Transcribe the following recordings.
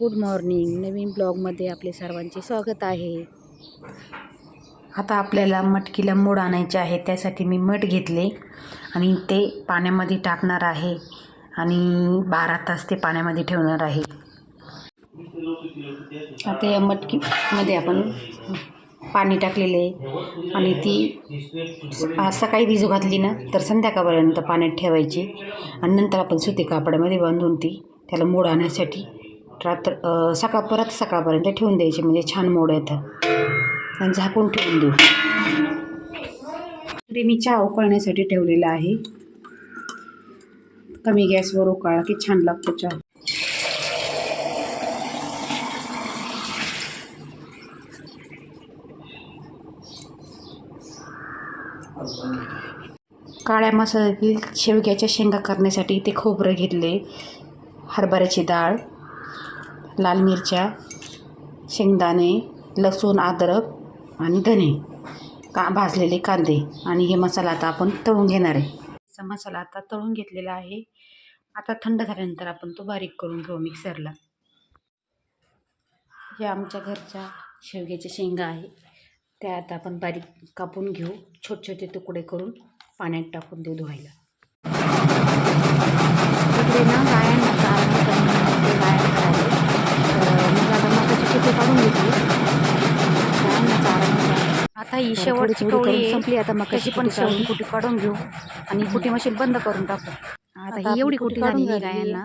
Good morning नवीन ब्लॉगमध्ये आपले सर्वांचे स्वागत आहे. आता आपल्याला मटकीला मोड आणायचे आहे त्यासाठी मी मठ घेतले आणि ते पाण्यामध्ये टाकणार आहे आणि बारा तास ते पाण्यामध्ये ठेवणार आहे. आता या मटकीमध्ये आपण पाणी टाकलेले आहे आणि ती आज सकाळी भिजू घातली ना तर संध्याकाळपर्यंत पाण्यात ठेवायची. आणि नंतर आपण सुती कापडामध्ये बांधून ती त्याला मोड आणण्यासाठी रात्र सकाळ परत सकाळपर्यंत ठेवून द्यायचे म्हणजे छान मोड येतं. आणि झाकून ठेवून देऊ. तरी मी चहा उकळण्यासाठी ठेवलेला आहे. कमी गॅसवर उकळला की छान लागतो चहा. काळ्या मसाल्यातील शेवग्याच्या शेंगा करण्यासाठी ते खोबरं घेतले हरभऱ्याची डाळ लाल मिरच्या शेंगदाणे लसूण अद्रक आणि धने का भाजलेले कांदे. आणि हे मसाला आता आपण तळून घेणार आहे. असा मसाला आता तळून घेतलेला आहे. आता थंड झाल्यानंतर आपण तो बारीक करून घेऊ मिक्सरला. हे आमच्या घरच्या शेवग्याच्या शेंगा आहे. त्या आता आपण बारीक कापून घेऊ. छोटे छोटे तुकडे करून पाण्यात टाकून देऊ धुवायला इकडे ना गायांना चारण करण्यासाठी गायन करायचे तर मग आता मकाची पिठे काढून घेतली गायांना चारण करायचं. आता ही तर शेवटची कवळी. संपली आता मकाची त्याची पण. शेवटी कुटी काढून घेऊ. आणि कुटी मशीन बंद करून टाकू. आता ही एवढी कुटी झाली आहे गायांना?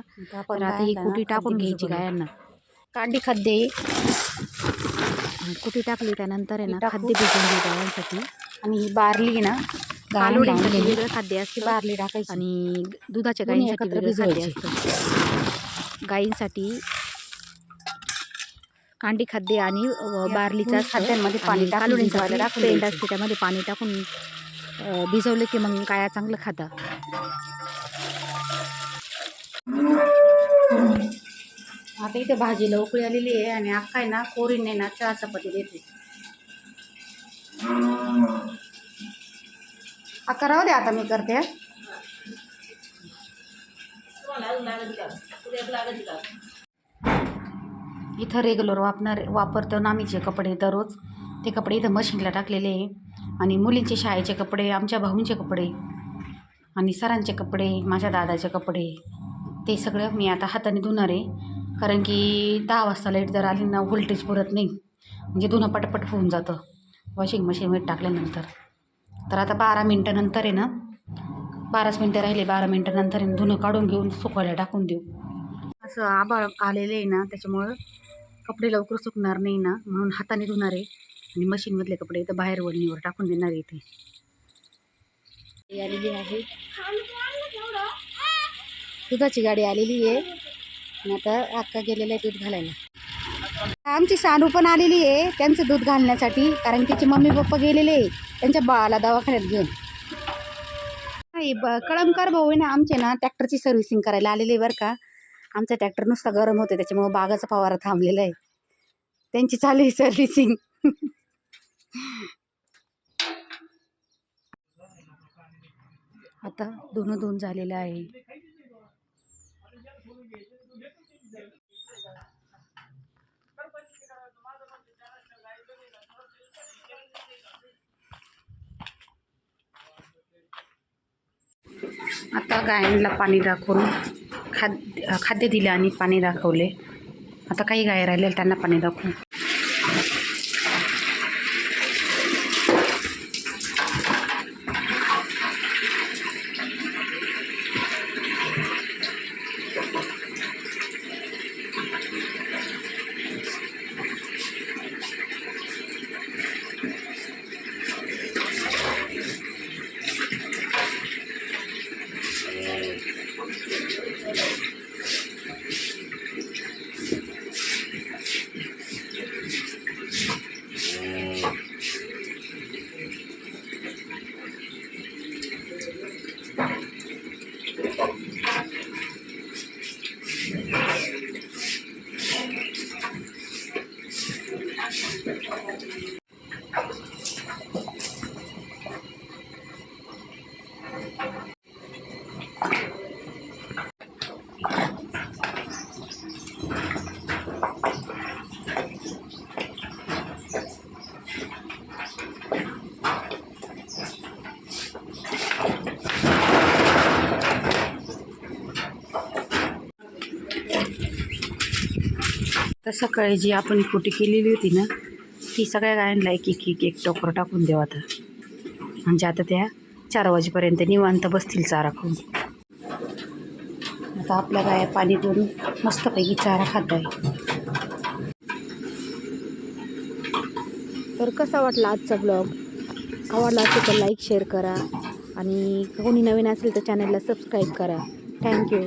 तर आता ही कुटी टाकून घ्यायची गायांना? कांडी खाद्य कुटी टाकली त्यानंतर आहे ना. खाद्य भिजवून घेऊ गायांसाठी. आणि ही बारली ना गायांसाठी वेगळं खाद्य असते बारली टाकायची. आणि दुधाच्या गायींसाठी वेगळं खाद्य. असतं. गायींसाठी कांडी खाद्य आणि बारलीचं खाद्यांमध्ये पाणी टाकून भिजवायला टाकून पेंड. असते त्यामध्ये पाणी टाकून भिजवलं की मग गाया चांगलं खाता. आता इथे भाजीला उकळी आलेली आहे आणि अक्का आहे ना कोरीने ना चहा चपाती देते. अक्का राहू दे आता मी करते इथं रेग्युलर वापरणार वापरतो ना आम्ही जे कपडे दररोज. ते कपडे इथं मशीनला टाकलेले आहे. आणि मुलींचे शाळेचे कपडे आमच्या भाऊंचे कपडे आणि सरांचे कपडे माझ्या दादाचे कपडे ते सगळं मी आता हाताने धुणार आहे. कारण की दहा वाजता लाइट जर आली ना व्होल्टेज पुरत नाही. म्हणजे धुणं पटपट होऊन जातं. वॉशिंग मशीनमध्ये टाकल्यानंतर. तर आता बारा मिनटानंतर आहे ना बाराच मिनटं राहिले बारा मिनटानंतर धुणं काढून घेऊन सुकवायला टाकून देऊ. असं आभाळ आलेलं आहे ना त्याच्यामुळं कपडे लवकर सुकणार नाही ना म्हणून हाताने धुणार आहे. आणि मशीनमधले कपडे इथं बाहेर वळणीवर टाकून देणार आहे इथे. आलेली आहे. दुधाची गाडी आलेली आहे. आणि आता अक्का गेलेला आहे दूध घालायला. आमची सानू पण आलेली आहे त्यांचं दूध घालण्यासाठी कारण तिचे मम्मी पप्पा गेलेले आहे. त्यांच्या बाळाला दवाखान्यात घेऊन. नाही ब कळमकार भाऊ आहे ना आमचे ना ट्रॅक्टरची सर्व्हिसिंग करायला आलेले आहे बरं का. आमचा ट्रॅक्टर नुसता गरम होते त्याच्यामुळं बागाचा फवारा थांबलेला आहे. त्यांची चालू आहे सर्व्हिसिंग आता दोन दोन झालेलं आहे. आता गायनला पाणी दाखवून खाद्य खाद्य दिले आणि पाणी दाखवले. आता काही गाय राहिले त्यांना पाणी दाखवू. तर सकाळी जी आपण कुटी केलेली होती ना ती सगळ्या गायांना एक एक एक एक टोकर टाकून देऊ आता. म्हणजे आता त्या चार वाजेपर्यंत निवांत बसतील चारा खाऊन. आता आपल्या गाया पाणी देऊन मस्तपैकी चारा खात आहे तर कसा वाटला आजचा ब्लॉग आवडला असेल तर लाईक शेअर करा. आणि कोणी नवीन असेल तर चॅनलला सबस्क्राईब करा. थँक्यू